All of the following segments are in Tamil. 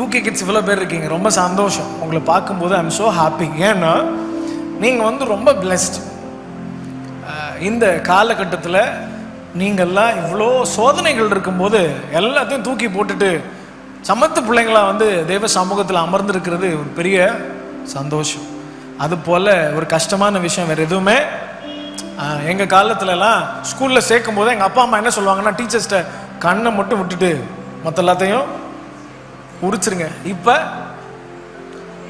டூ கே கிட்ஸ் இவ்வளோ பேர் இருக்கீங்க. ரொம்ப சந்தோஷம். உங்களை பார்க்கும்போது ஐம் ஸோ ஹாப்பி ஏன்னா நீங்கள் வந்து ரொம்ப பிளெஸ்ட் இந்த காலகட்டத்தில் நீங்கள்லாம் இவ்வளோ சோதனைகள் இருக்கும்போது எல்லாத்தையும் தூக்கி போட்டுட்டு சமத்து பிள்ளைங்களா வந்து தெய்வ சமூகத்தில் அமர்ந்திருக்கிறது ஒரு பெரிய சந்தோஷம். அது போல் ஒரு கஷ்டமான விஷயம் வேறு எதுவுமே எங்கள் காலத்துலலாம் ஸ்கூலில் சேர்க்கும் போது எங்கள் அப்பா அம்மா என்ன சொல்லுவாங்கன்னா டீச்சர்ஸ்ட்ட கண்ணை மட்டும் விட்டுட்டு மற்ற எல்லாத்தையும் உரிச்சிருங்க. இப்ப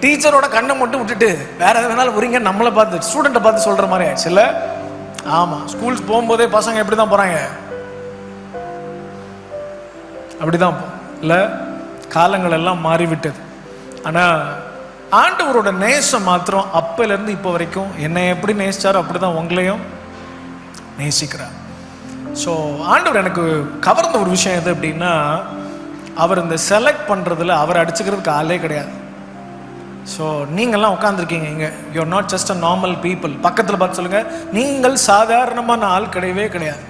டீச்சரோட கண்ணை மட்டும் விட்டுட்டு வேற எது வேணாலும் உரிங்க நம்மளை பார்த்து ஸ்டூடெண்ட்டை பார்த்து சொல்ற மாதிரி ஆயிடுச்சுல்ல ஆமா ஸ்கூல்ஸ் போகும்போதே பசங்க எப்படி தான் போறாங்க? அப்படிதான் போ இல்ல? காலங்கள் எல்லாம் மாறிவிட்டது. ஆனா ஆண்டவரோட நேசம் மாத்திரம் அப்போலேருந்து இருந்து இப்போ வரைக்கும் என்னை எப்படி நேசிச்சாரோ அப்படிதான் உங்களையும் நேசிக்கிறார். ஸோ ஆண்டவர் எனக்கு கவர்ந்த ஒரு விஷயம் எது அப்படின்னா அவர் இந்த செலக்ட் பண்ணுறதுல அவர் அடிச்சுக்கிறதுக்கு ஆளே கிடையாது. ஸோ நீங்கள்லாம் உட்காந்துருக்கீங்க இங்கே. You are not just a normal people பக்கத்தில் பார்த்து சொல்லுங்கள் நீங்கள் சாதாரணமான ஆள் கிடையவே கிடையாது.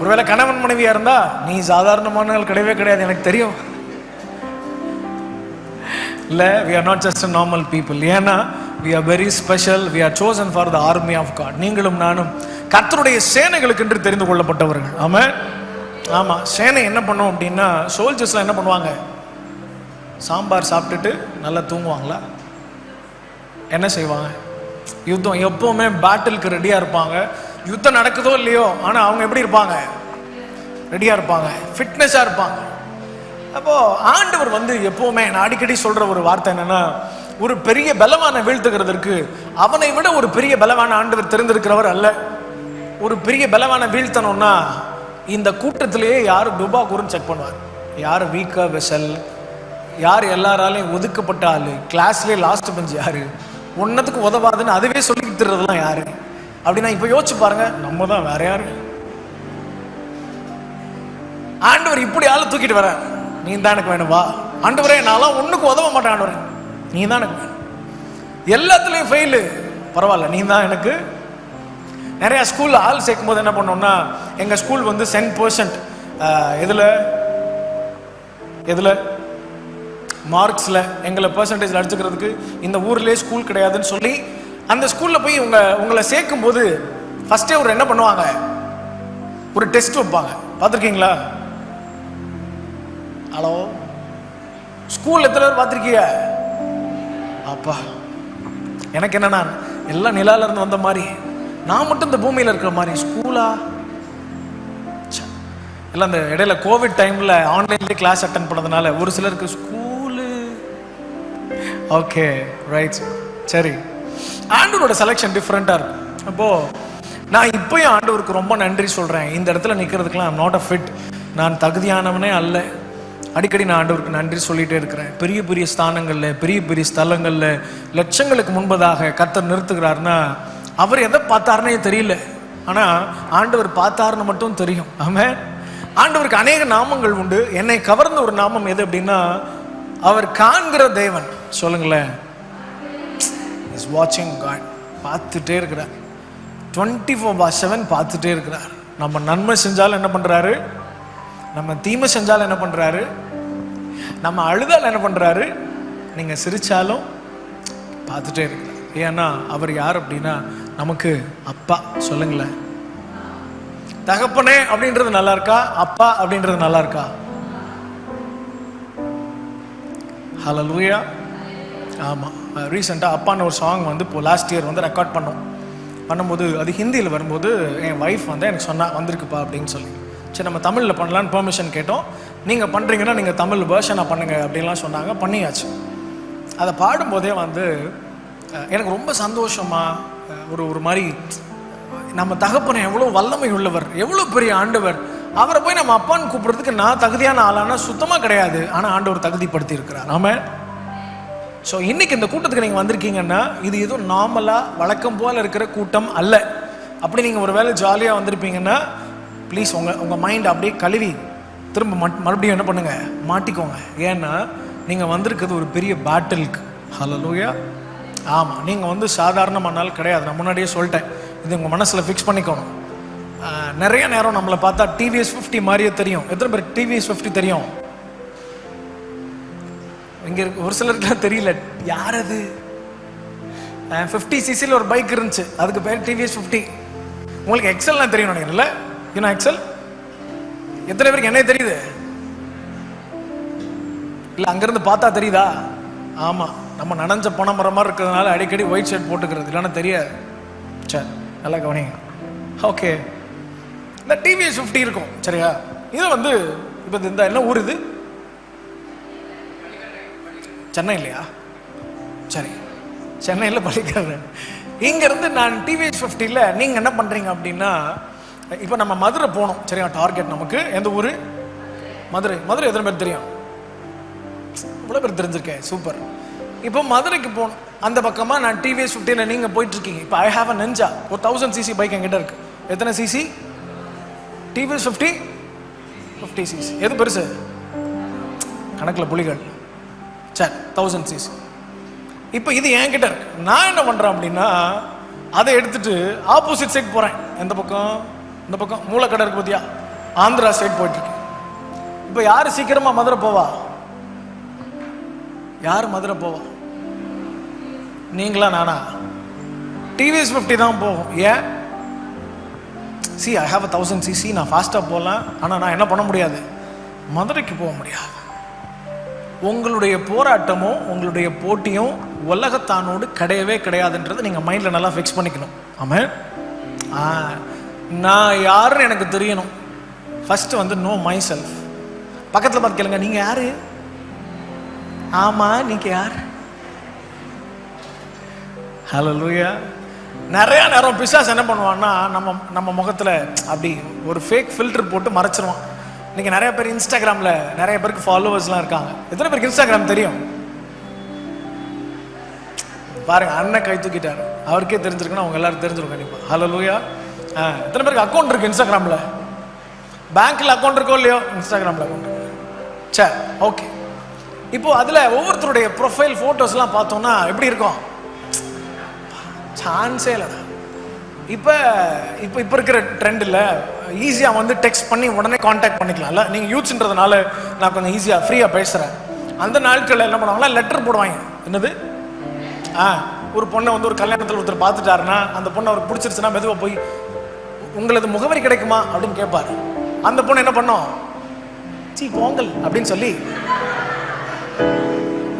ஒருவேளை கணவன் மனைவியா இருந்தா நீ சாதாரணமான ஆள் கிடையவே கிடையாது. எனக்கு தெரியும். இல்லை we are not just normal people ஏன்னா we are very special we are chosen for the army of God நீங்களும் நானும் கர்த்தருடைய சேனைகளுக்கு என்று தெரிந்து கொள்ளப்பட்டவர்கள். ஆமா ஆமா சேனை என்ன பண்ணும் அப்படின்னா சோல்ஜர்ஸ்லாம் என்ன பண்ணுவாங்க? சாம்பார் சாப்பிட்டுட்டு நல்லா தூங்குவாங்களா? என்ன செய்வாங்க? யுத்தம் எப்பவுமே பேட்டிலுக்கு ரெடியா இருப்பாங்க. யுத்தம் நடக்குதோ இல்லையோ ஆனா அவங்க எப்படி இருப்பாங்க? ரெடியா இருப்பாங்க. ஃபிட்னஸா இருப்பாங்க. அப்போ ஆண்டவர் வந்து எப்பவுமே நான் அடிக்கடி சொல்ற ஒரு வார்த்தை என்னன்னா ஒரு பெரிய பலவான வீழ்த்துகிறதற்கு அவனை விட ஒரு பெரிய பலவான ஆண்டவர் தெரிந்திருக்கிறவர் அல்ல. ஒரு பெரிய பலவான வீழ்த்தணும்னா இந்த கூட்டத்திலேயே யார் டுபா செக் பண்ணுவார். யார் வீக்கா வெசல் யார் எல்லாராலையும் ஒதுக்கப்பட்ட ஆள் கிளாஸ்லேயே லாஸ்ட் பெஞ்ச் யார் ஒன்றத்துக்கு உதவாதுன்னு அதுவே சொல்லிக்கிட்டு தர்றதுலாம் யாரு? அப்படின்னா இப்போ யோசிச்சு பாருங்க நம்ம தான் வேற யாரு? ஆண்டவர் இப்படி ஆள் தூக்கிட்டு வர நீ தான் எனக்கு வேணும் வா. ஆண்டவரே நான்லாம் ஒன்றுக்கு உதவ மாட்டேன் ஆண்டவரே. நீ தான் எனக்கு எல்லாத்துலேயும் ஃபெயிலு பரவாயில்ல நீ தான் எனக்கு. நிறையா ஸ்கூலில் ஆள் சேர்க்கும் போது என்ன பண்ணோம்னா எங்கள் ஸ்கூல் வந்து சென்ட் பர்சன்ட் எதில்? எதில்? மார்க்ஸில் எங்களை பர்சன்டேஜ் அடிச்சுக்கிறதுக்கு இந்த ஊர்லேயே ஸ்கூல் கிடையாதுன்னு சொல்லி அந்த ஸ்கூலில் போய் உங்க உங்களை சேர்க்கும் போது ஃபஸ்ட்டே ஒரு என்ன பண்ணுவாங்க? ஒரு டெஸ்ட் வைப்பாங்க. பார்த்துருக்கீங்களா? ஹலோ ஸ்கூல் எத்தனை பேர் பார்த்துருக்கீங்க? அப்பா. எனக்கு என்னன்னா எல்லாம் நிலால இருந்து வந்த மாதிரி நான் மட்டும் இந்த பூமியில இருக்கிற மாதிரி ஸ்கூலா? ச்சே. அந்த இடையில கோவிட் டைம்ல ஆன்லைன்லேயே கிளாஸ் அட்டன் பண்ணதுனால ஒரு சிலருக்கு ஸ்கூலு. ஓகே ரைட் சரி. ஆண்டவரோட செலெக்ஷன் டிஃப்ரெண்ட்டாக இருக்கும். அப்போ நான் இப்பயும் ஆண்டவருக்கு ரொம்ப நன்றி சொல்றேன். இந்த இடத்துல நிற்கிறதுக்கெல்லாம் நாட் அ ஃபிட் நான் தகுதியானவனே அல்ல. அடிக்கடி நான் ஆண்டவருக்கு நன்றி சொல்லிட்டே இருக்கிறேன். பெரிய பெரிய ஸ்தானங்களில் பெரிய பெரிய ஸ்தலங்களில் லட்சங்களுக்கு முன்பதாக கத்தர் நிறுத்துகிறாருன்னா அவர் எதை பார்த்தாருனே தெரியல. ஆனால் ஆண்டவர் பார்த்தாருன்னு மட்டும் தெரியும். ஆமாம் ஆண்டவருக்கு அநேக நாமங்கள் உண்டு. என்னை கவர்ந்த ஒரு நாமம் எது அப்படின்னா அவர் காண்கிற தேவன். சொல்லுங்களேன். இஸ் வாட்சிங் காட் பார்த்துட்டே இருக்கிறார். டுவெண்ட்டி ஃபோர் பா செவன் பார்த்துட்டே இருக்கிறார். நம்ம நன்மை செஞ்சாலும் என்ன பண்ணுறாரு நம்ம தீமை செஞ்சாலும் என்ன பண்ணுறாரு நம்ம அழுதால் என்ன பண்ணுறாரு நீங்கள் சிரிச்சாலும் பார்த்துட்டே இருக்கிறார் ஏன்னா அவர் யார் அப்படின்னா நமக்கு அப்பா. சொல்லுங்களேன். தகப்பனே அப்படின்றது நல்லா இருக்கா? அப்பா அப்படின்றது நல்லா இருக்கா? லூயா ஆமாம் ரீசெண்டாக அப்பான்னு ஒரு சாங் வந்து இப்போ லாஸ்ட் இயர் வந்து ரெக்கார்ட் பண்ணோம். பண்ணும்போது அது ஹிந்தியில் வரும்போது என் ஒய்ஃப் வந்து எனக்கு சொன்னா வந்திருக்குப்பா அப்படின்னு சொல்லி. சரி நம்ம தமிழில் பண்ணலான்னு பெர்மிஷன் கேட்டோம். நீங்கள் பண்ணுறீங்கன்னா நீங்கள் தமிழ் வேர்ஷனாக பண்ணுங்கள் அப்படின்லாம் சொன்னாங்க. பண்ணியாச்சு. அதை பாடும்போதே வந்து எனக்கு ரொம்ப சந்தோஷமாக ஒரு ஒரு மாதிரி நம்ம தகப்பனை எவ்வளோ வல்லமை உள்ளவர் எவ்வளோ பெரிய ஆண்டவர். அவரை போய் நம்ம அப்பான்னு கூப்பிட்றதுக்கு நான் தகுதியான ஆளானா சுத்தமாக கிடையாது. ஆனால் ஆண்டவர் தகுதிப்படுத்தி இருக்கிறார் ஆமாம் ஸோ இன்னைக்கு இந்த கூட்டத்துக்கு நீங்கள் வந்திருக்கீங்கன்னா இது எதுவும் நார்மலாக வழக்கம் போல் இருக்கிற கூட்டம் அல்ல. அப்படி நீங்கள் ஒரு வேளை ஜாலியாக வந்திருப்பீங்கன்னா ப்ளீஸ் உங்கள் உங்கள் மைண்ட் அப்படியே கழுவி. திரும்ப மட் மறுபடியும் என்ன பண்ணுங்க? மாட்டிக்கோங்க. ஏன்னா நீங்கள் வந்திருக்கிறது ஒரு பெரிய பேட்டிலுக்கு ஹலலூயா ஆமாம் நீங்கள் வந்து சாதாரணமான நாள் கிடையாது. நான் முன்னாடியே சொல்லிட்டேன். இது உங்கள் மனசில் ஃபிக்ஸ் பண்ணிக்கணும் நிறைய நேரம் நம்மளை பார்த்தா டிவிஎஸ் ஃபிஃப்டி மாதிரியே தெரியும். எத்தனை பேர் டிவிஎஸ் ஃபிஃப்டி தெரியும்? இங்க இருக்க ஒரு சிலருக்குலாம் தெரியல. யார் அது? ஃபிஃப்டி சிசியில் ஒரு பைக் இருந்துச்சு. அதுக்கு பேர் டிவிஎஸ் ஃபிஃப்டி உங்களுக்கு எக்ஸல்லாம் தெரியும் நினைக்கிறேன்ல? ஏன்னா எக்ஸல் எத்தனை பேருக்கு என்ன தெரியுது? இல்ல அங்கிருந்து பார்த்தா தெரியுதா? ஆமா நம்ம நனைஞ்ச பணம் மரம் மாதிரி இருக்கிறதுனால அடிக்கடி ஒயிட் ஷர்ட் போட்டுக்கிறது. இல்லைன்னா தெரியாது. சரி நல்லா கவனிங்க. ஓகே இந்த டிவிஎஸ் ஃபிஃப்டி இருக்கும் சரியா? இது வந்து இப்போ இந்த என்ன ஊர் இது? சென்னை இல்லையா? சரி. சென்னையில் படிக்கிறேன். இங்கேருந்து நான் டிவிஎஸ் ஃபிஃப்டியில் நீங்கள் என்ன பண்ணுறீங்க அப்படின்னா இப்போ நம்ம மதுரை போகணும் சரியா டார்கெட் நமக்கு. எந்த ஊர்? மதுரை. மதுரை எத்தனை பேர் தெரியும்? இவ்வளோ பேர் தெரிஞ்சிருக்கேன் சூப்பர் இப்போ மதுரைக்கு போகணும் அந்த பக்கமாக நான் டிவிஎஸ் ஃபிஃப்டியில் நீங்கள் போயிட்டுருக்கீங்க. இப்போ ஐ ஹாவ் அ நெஞ்சா ஒரு தௌசண்ட் சிசி பைக் என்கிட்ட இருக்கு. எத்தனை CC TVS fifty fifty CC எது பெருசு? கணக்கில் புலிகள். சரி தௌசண்ட் சிசி இப்போ இது என்கிட்ட இருக்கு. நான் என்ன பண்ணுறேன் அப்படின்னா அதை எடுத்துட்டு ஆப்போசிட் சைட் போகிறேன் எந்த பக்கம்? இந்த பக்கம் மூலக்கடை இருக்கு பார்த்தியா ஆந்திரா சைட் போயிட்டுருக்கு. இப்போ யார் சீக்கிரமாக மதுரை போவா? யார் மதுரை போவா? நீங்களா நானா? டிவிஎஸ் ஃபிஃப்டி தான் போகும். ஏன்? See I have a thousand CC நான் ஃபாஸ்ட்டாக போகலாம் ஆனால் நான் என்ன பண்ண முடியாது? மதுரைக்கு போக முடியாது. உங்களுடைய போராட்டமும் உங்களுடைய போட்டியும் உலகத்தானோடு கிடையவே கிடையாதுன்றதை நீங்கள் மைண்டில் நல்லா ஃபிக்ஸ் பண்ணிக்கணும். ஆமாம் ஆ நான் யாருன்னு எனக்கு தெரியணும். ஃபஸ்ட்டு வந்து நோ மை செல்ஃப் பக்கத்தில் பார்த்து கேளுங்க நீங்கள் யாரு? ஆமாம் நீங்கள் யார்? ஹலோ லூயா நிறைய நேரம் பிசாஸ் என்ன பண்ணுவான்னா நம்ம நம்ம முகத்தில் அப்படி ஒரு ஃபேக் ஃபில்டர் போட்டு மறைச்சிருவான். இன்னைக்கு நிறைய பேர் இன்ஸ்டாகிராமில் நிறைய பேருக்கு ஃபாலோவர்ஸ்லாம் இருக்காங்க. எத்தனை பேருக்கு இன்ஸ்டாகிராம் தெரியும்? பாருங்க அண்ணன் கை தூக்கிட்டாரு. அவருக்கே தெரிஞ்சிருக்குன்னா அவங்க எல்லாரும் தெரிஞ்சிருக்கும் கண்டிப்பா. ஹலோ லூயா எத்தனை பேருக்கு அக்கௌண்ட் இருக்கு இன்ஸ்டாகிராமில் பேங்க்ல அக்கௌண்ட் இருக்கோ இல்லையோ? இன்ஸ்டாகிராமில் அக்கௌண்ட் சரி ஓகே இப்போ அதில் ஒவ்வொருத்தருடைய ப்ரொஃபைல் ஃபோட்டோஸ்லாம் பார்த்தோம்னா எப்படி இருக்கும்? சான்ஸே இல்லைடா. இப்போ இப்போ இப்போ இருக்கிற ட்ரெண்டில் ஈஸியாக வந்து டெக்ஸ்ட் பண்ணி உடனே காண்டாக்ட் பண்ணிக்கலாம்ல. நீங்கள் யூத்ஸ்ன்றதுனால நான் கொஞ்சம் ஈஸியாக ஃப்ரீயாக பேசுகிறேன் அந்த நாட்களில் என்ன பண்ணுவாங்கன்னா லெட்டர் போடுவாங்க. என்னது? ஆ ஒரு பொண்ணை வந்து ஒரு கல்யாணத்தில் ஒருத்தர் பார்த்துட்டாருன்னா அந்த பொண்ணை அவருக்கு பிடிச்சிருச்சுன்னா மெதுவாக போய் உங்களது முகவரி கிடைக்குமா அப்படின்னு கேட்பார் அந்த பொண்ணு என்ன பண்ணோம்? சி போங்கல் அப்படின்னு சொல்லி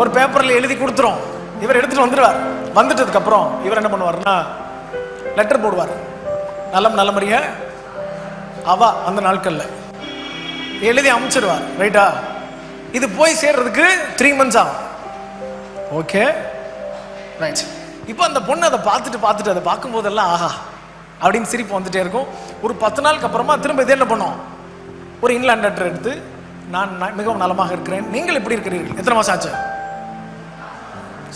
ஒரு பேப்பரில் எழுதி கொடுத்துரும் இவர் எடுத்துட்டு வந்துடுவார் வந்துட்டதுக்கு அப்புறம் இவர் என்ன பண்ணுவார்னா லெட்டர் போடுவார். நல்ல நல்ல முறைய அவ அந்த நாட்களில் எழுதி அமுச்சிடுவார். ரைட்டா இது போய் சேர்றதுக்கு த்ரீ மந்த்ஸ் ஆகும். ஓகே ரைட் இப்போ அந்த பொண்ணு அதை பார்த்துட்டு பார்த்துட்டு அதை பார்க்கும்போதெல்லாம் ஆஹா அப்படின்னு சிரிப்பு வந்துட்டே இருக்கும். ஒரு பத்து நாளுக்கு அப்புறமா திரும்ப இதே என்ன பண்ணோம்? ஒரு இன்லாண்ட் லெட்டர் எடுத்து நான் மிகவும் நலமாக இருக்கிறேன். நீங்கள் எப்படி இருக்கிறீர்கள்? எத்தனை மாதம் ஆச்சு?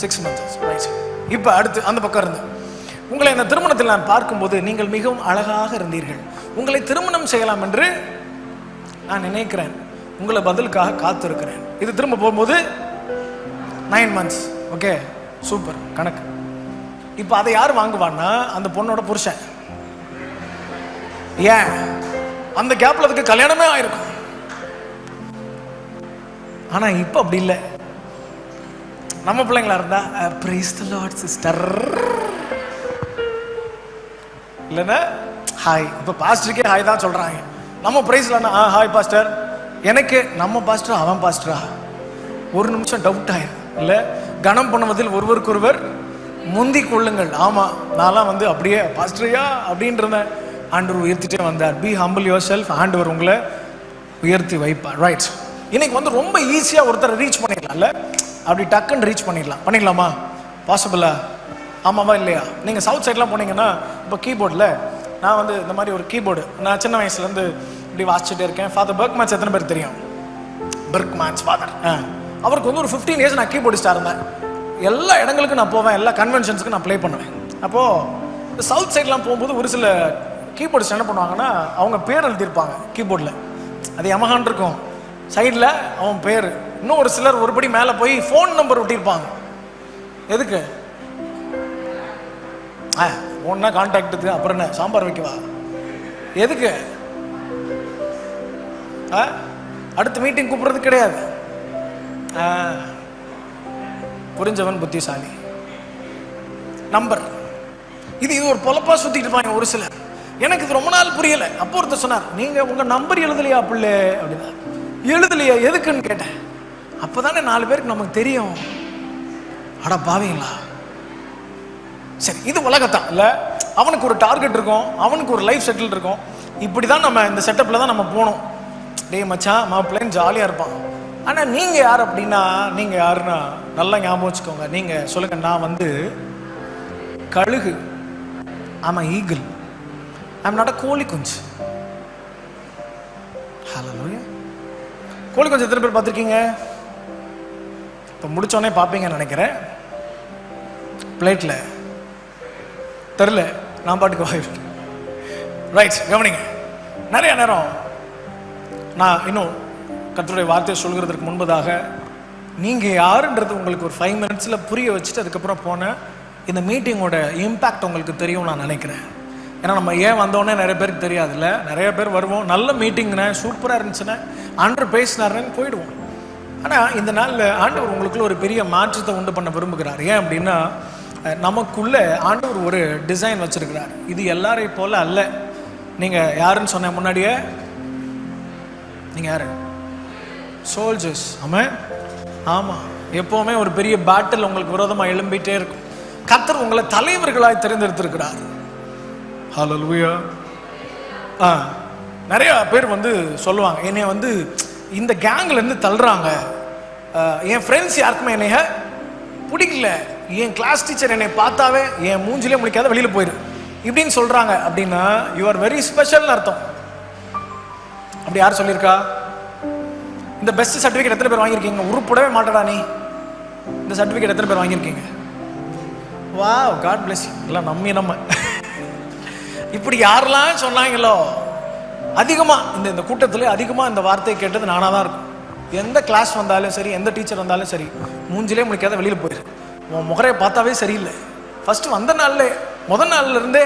சிக்ஸ் மந்த்ஸ் ரைட் இப்போ அடுத்து அந்த பக்கம் இருந்து. உங்களை இந்த திருமணத்தில் நான் பார்க்கும்போது நீங்கள் மிகவும் அழகாக இருந்தீர்கள். உங்களை திருமணம் செய்யலாம் என்று நான் நினைக்கிறேன். உங்களை பதிலுக்காக காத்திருக்கிறேன். இது திரும்ப போகும்போது நைன் மந்த்ஸ் ஓகே சூப்பர் கணக்கு. இப்போ அதை யார் வாங்குவான்னா அந்த பொண்ணோட புருஷன். ஏன்? அந்த கேப்ல அதுக்கு கல்யாணமே ஆயிருக்கும். ஆனா இப்போ அப்படி இல்லை. நம்ம பிள்ளைங்களா இருந்தா பிரைஸ் த லார்ட் சிஸ்டர் இல்லைன்னா ஹாய் இப்போ பாஸ்டருக்கே ஹாய் தான் சொல்றாங்க. நம்ம பிரைஸ் இல்லைன்னா ஆ ஹாய் பாஸ்டர் எனக்கு நம்ம பாஸ்டர் அவன் பாஸ்டரா ஒரு நிமிஷம் டவுட் ஆயிரு. இல்லை கனம் பண்ணுவதில் ஒருவருக்கொருவர் முந்தி கொள்ளுங்கள். ஆமா நான்லாம் வந்து அப்படியே பாஸ்டரியா அப்படின்றேன் ஆண்டவர் உயர்த்திட்டே வந்தார். பி ஹம்பிள் யுவர் செல்ஃப் ஆண்டவர் உங்களை உயர்த்தி வைப்பார். ரைட் இன்னைக்கு வந்து ரொம்ப ஈஸியாக ஒருத்தரை ரீச் பண்ணிடலாம்ல? அப்படி டக்குன்னு ரீச் பண்ணிடலாம். பண்ணிடலாமா? பாசிபிளா ஆமாவா இல்லையா? நீங்கள் சவுத் சைட்லாம் போனீங்கன்னா இப்போ கீபோர்டில் நான் வந்து இந்த மாதிரி ஒரு கீபோர்டு நான் சின்ன வயசுலேருந்து இப்படி வாசிச்சுட்டே இருக்கேன். ஃபாதர் பர்க் மேட்ச் எத்தனை பேர் தெரியும்? பர்க் மேட்ச் ஃபாதர் அவருக்கு வந்து ஒரு ஃபிஃப்டீன் இயர்ஸ் நான் கீபோர்டிஸ்டாக இருந்தேன். எல்லா இடங்களுக்கும் நான் போவேன். எல்லா கன்வென்ஷன்ஸுக்கும் நான் ப்ளே பண்ணுவேன். அப்போது இந்த சவுத் சைட்லாம் போகும்போது ஒரு சில கீபோர்ட்ஸ் என்ன பண்ணுவாங்கன்னா அவங்க பேர் எழுதியிருப்பாங்க கீபோர்டில். அது யமகான் இருக்கும். சைடில் அவன் பேர். இன்னும் ஒரு சிலர் ஒருபடி மேலே போய் ஃபோன் நம்பர் ஒட்டியிருப்பாங்க. எதுக்கு? ஆ ஒன்றா கான்டாக்டுக்கு அப்புறம் என்ன? சாம்பார் வைக்கவா? எதுக்கு? ஆ? அடுத்த மீட்டிங் கூப்பிட்றது கிடையாது. ஆ. புரிஞ்சவன் புத்திசாலி. நம்பர் இது இது ஒரு பொழப்பா சுத்திட்டு இருப்பாங்க ஒரு சிலர். எனக்கு இது ரொம்ப நாள் புரியல. அப்போ ஒருத்தர் சொன்னார் நீங்க உங்க நம்பர் எழுதலையா பிள்ளை? அப்படின்னா எழுதலையா எதுக்குன்னு கேட்டேன். அப்போதானே நாலு பேருக்கு நமக்கு தெரியும். அட பாவீங்களா? சரி இது உலகத்தான். இல்ல அவனுக்கு ஒரு டார்கெட் இருக்கும் அவனுக்கு ஒரு லைஃப் செட்டில் இருக்கும். இப்படி தான் நம்ம இந்த செட்டப்ல தான் நம்ம போகணும் டேய் மச்சான் மாப்பிள்ளைன்னு ஜாலியா இருப்பான். ஆனா நீங்க யார் அப்படின்னா நீங்க யாருன்னா நல்லா ஞாபகம் வச்சுக்கோங்க. நீங்க சொல்லுங்க நான் வந்து கழுகு ஆமா ஈகிள். ஐம் நாட் அ கோழி குஞ்சு. ஹலோ கோழி குஞ்சு எத்தனை பேர் பார்த்துருக்கீங்க? இப்போ முடிச்சோடனே பார்ப்பீங்கன்னு நினைக்கிறேன். பிளேட்டில் தெரில. நான் பாட்டுக்கு வாய்ப்பு ரைட் கவனிங்க. நிறைய நேரம் நான் இன்னும் கத்தருடைய வார்த்தையை சொல்கிறதுக்கு முன்பதாக நீங்கள் யாருன்றது உங்களுக்கு ஒரு ஃபைவ் மினிட்ஸில் புரிய வச்சுட்டு அதுக்கப்புறம் போனேன் இந்த மீட்டிங்கோட இம்பேக்ட் உங்களுக்கு தெரியும் நான் நினைக்கிறேன். ஏன்னா நம்ம ஏன் வந்தோடனே நிறைய பேருக்கு தெரியாதுல்ல? நிறைய பேர் வருவோம். நல்ல மீட்டிங்னே சூப்பராக இருந்துச்சுன்னா ஆண்டர் பேசினாருன்னு போயிடுவோம். ஆனால் இந்த நாளில் ஆண்டவர் உங்களுக்குள்ள ஒரு பெரிய மாற்றத்தை உண்டு பண்ண விரும்புகிறார். ஏன் அப்படின்னா நமக்குள்ளே ஆண்டவர் ஒரு டிசைன் வச்சுருக்கிறார். இது எல்லாரையும் போல் அல்ல. நீங்கள் யாருன்னு சொன்ன முன்னாடியே? நீங்கள் யாரு? சோல்ஜர்ஸ் ஆமாம் ஆமாம் எப்போவுமே ஒரு பெரிய பேட்டில் உங்களுக்கு விரோதமாக எழும்பிகிட்டே இருக்கும். கத்தர் உங்களை தலைவர்களாய் தெரிந்தெடுத்திருக்கிறார். ஹalleluya ஆ நிறைய பேர் வந்து சொல்லுவாங்க என்னை வந்து இந்த கேங்ல இருந்து தள்ளுறாங்க என் ஃப்ரெண்ட்ஸ் யாருக்குமே என்னைய பிடிக்கல. என் கிளாஸ் டீச்சர் என்னை பார்த்தாவே என் மூஞ்சிலே முடிக்காத வெளியில் போயிரு. இப்படின்னு சொல்றாங்க. அப்படின்னா யூ ஆர் வெரி ஸ்பெஷல்னு அர்த்தம். அப்படி யார் சொல்லியிருக்கா? இந்த பெஸ்ட் சர்டிஃபிகேட் எத்தனை பேர் வாங்கியிருக்கீங்க? உருப்படவே மாட்டடா நீ. இந்த சர்டிஃபிகேட் எத்தனை பேர் வாங்கியிருக்கீங்க? வா காட் பிளஸ் எல்லாம் நம்மி நம்ம. இப்படி யாரெல்லாம் சொன்னாங்களோ அதிகமா இந்த இந்த கூட்டத்தில் அதிகமா இந்த வார்த்தையை கேட்டது நானா தான் இருக்கும். எந்த கிளாஸ் வந்தாலும் சரி எந்த டீச்சர் வந்தாலும் சரி மூஞ்சிலே முடிக்காத வெளியில போயிரு. உன் முகரையை பார்த்தாவே சரியில்லை. ஃபர்ஸ்ட் வந்த நாள்ல முதல் நாள்ல இருந்தே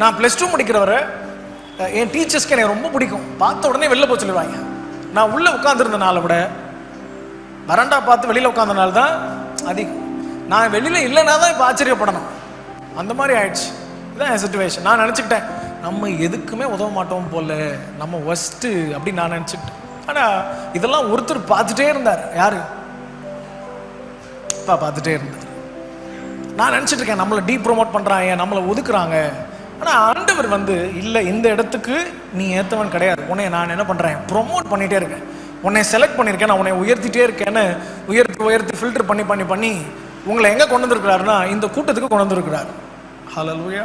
நான் ப்ளஸ் டூ முடிக்கிறவரை என் டீச்சர்ஸ்க்கு எனக்கு ரொம்ப பிடிக்கும். பார்த்த உடனே வெளில போக சொல்லிடுவாங்க. நான் உள்ள உட்காந்துருந்த நாளை விட வராண்டா பார்த்து வெளியில உட்காந்தனால நாள் தான் அதிகம். நான் வெளியில இல்லைன்னா தான் இப்போ ஆச்சரியப்படணும். அந்த மாதிரி ஆயிடுச்சு. இதான் என் சுச்சுவேஷன் நான் நினச்சிக்கிட்டேன் நம்ம எதுக்குமே உதவ மாட்டோம் போல நம்ம ஒஸ்ட்டு அப்படின்னு நான் நினச்சிக்கிட்டேன். ஆனால் இதெல்லாம் ஒருத்தர் பார்த்துட்டே இருந்தார். யாரு? அப்பா பார்த்துட்டே இருந்தார். நான் நினச்சிட்டு இருக்கேன் நம்மளை டீ ப்ரொமோட் பண்ணுறாங்க நம்மளை ஒதுக்குறாங்க. ஆனால் ஆண்டவர் வந்து இல்லை இந்த இடத்துக்கு நீ ஏற்றவன் கிடையாது. உன்னை நான் என்ன பண்ணுறேன் ப்ரோமோட் பண்ணிகிட்டே இருக்கேன். உன்னை செலக்ட் பண்ணியிருக்கேன். நான் உன்னை உயர்த்திட்டே இருக்கேன்னு உயர்த்தி உயர்த்தி ஃபில்டர் பண்ணி பண்ணி பண்ணி உங்களை எங்கே கொண்டு வந்திருக்கிறாருன்னா இந்த கூட்டத்துக்கு கொண்டு வந்திருக்கிறார். ஹalleluya